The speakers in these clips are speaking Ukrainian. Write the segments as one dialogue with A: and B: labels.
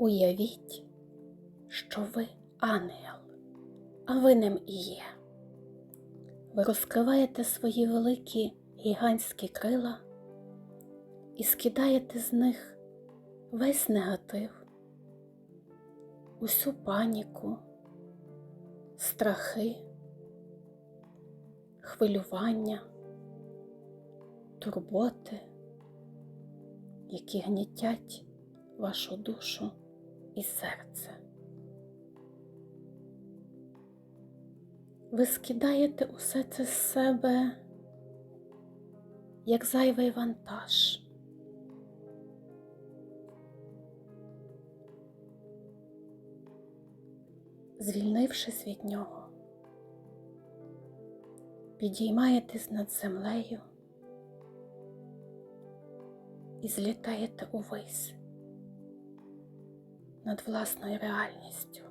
A: Уявіть, що ви ангел, а ви ним і є. Ви розкриваєте свої великі гігантські крила і скидаєте з них весь негатив, усю паніку, страхи, хвилювання, турботи, які гнітять вашу душу і серце. Ви скидаєте усе це з себе, як зайвий вантаж. Звільнившись від нього, підіймаєтесь над землею і злітаєте увесь над власною реальністю.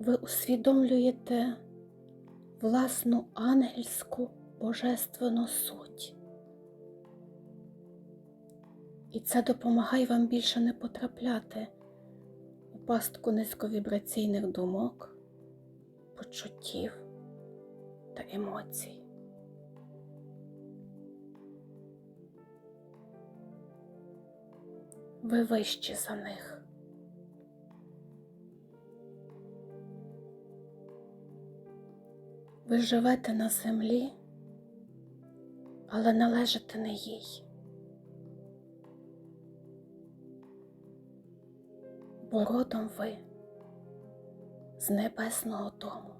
A: Ви усвідомлюєте власну ангельську божественну суть. І це допомагає вам більше не потрапляти у пастку низьковібраційних думок, почуттів та емоцій. Ви вищі за них. Ви живете на землі, але належите не їй. Бо родом ви з небесного дому,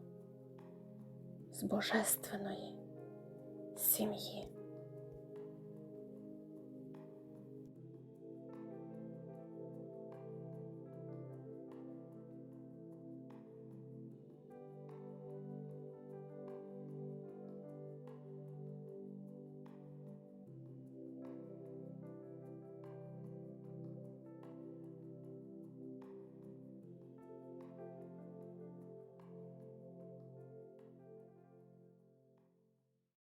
A: з божественної сім'ї.